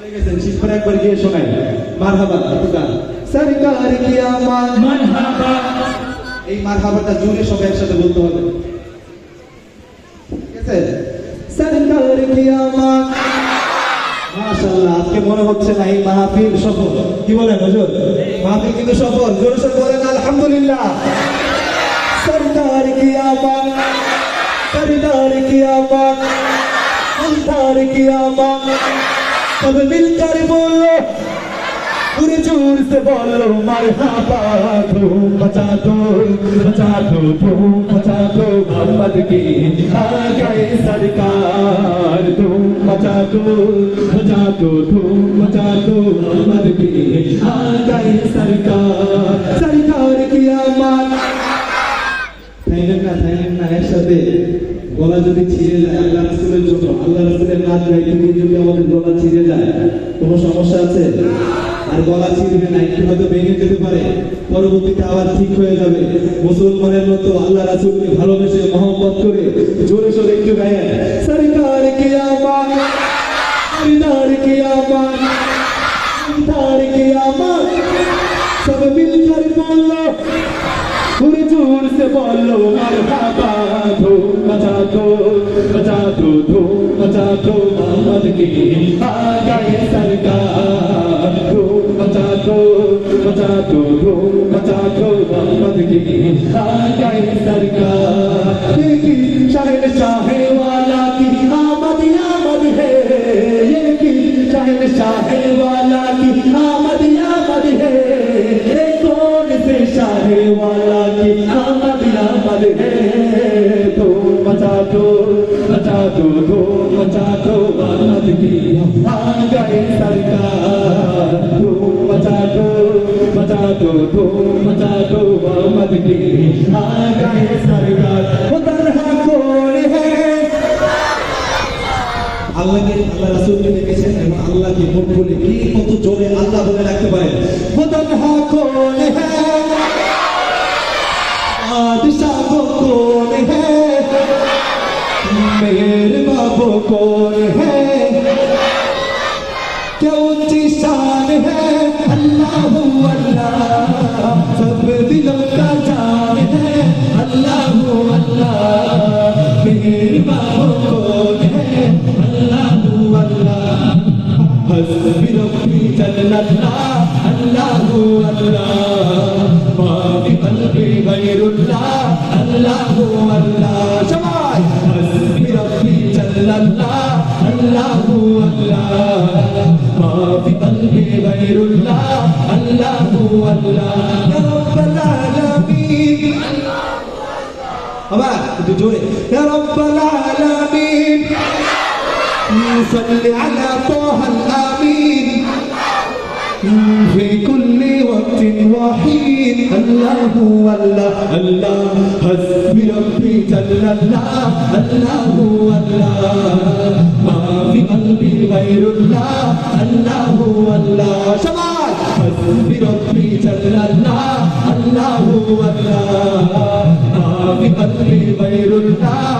চলে গেছেন শিল্পের একবার গিয়ে শোনাই। মারহাবা একটু গান সরকার কি আমার? মারহাবা। এই মারহাবাটা জোরে সবাই একসাথে বলতে হবে। ঠিক আছে? সরকার কি আমার? মাশাআল্লাহ আজকে মনে হচ্ছে না এই মাহফিল সফল। কি বলেন হুজুর? মাহফিল কিন্তু সফল জোরে সরে বলেন আলহামদুলিল্লাহ। সরকার কি আমার? সরদার কি আমার? সরদার কি আমার? सब मिलकर बोलो पूरे जोर से बोलो मरहबा धूम मचा दो मचा दो धूम मचा दो मोहम्मद की आ गए सरकार धूम मचा दो मचा दो धूम ছিঁড়ে যায় আল্লাহ রসুলের জন্য আল্লাহ রসুলের নাচ গাইতে গিয়ে যদি আমাদের গলা ছিঁড়ে যায়। কোনো সমস্যা আছে? আর গলা ছিঁড়বে না, একটু হয়তো ভেঙে যেতে পারে। পরবর্তীতে আবার ঠিক হয়ে যাবে। মুসলমানের মতো আল্লাহ রাসুলকে ভালোবেসে মহব্বত করে জোরে সোরে একটু গায়ে। সরকার কে আমার সরকার কে আমার সরকার কে আমার সব মিলকর বলো পুরো জোর সে বলো মারহাবা मचा दो धूम मचा दो मोहम्मद की सरकार शहर शाहे वाला की आमद आमद है ये की शहर शाहे वाला की आमद आमद है ये कौन से शाहे वाला की आमद आमद है तो मचा दो मचा दो दो मचा दो आमद की আল্লাহকে আল্লাহ রাসুলকে দেখেছেন এবং আল্লাহকে মুখ বলে কি কত জোরে আল্লাহ বলে রাখতে পারেন মেয়ের বাবু কোন হ্যাঁ কেউ চিসান হ্যাঁ هو الله ما في قلبي غير الله. الله هو الله يا رب العالمين الله. بجوري يا رب العالمين. صل على طه الأمين. في كل وحين الله الله. الله حسبي ربي جل الله. الله الله. ما في قلبي غير الله. الله الله. شمال حسبي ربي جل الله. الله الله. ما في قلبي غير الله.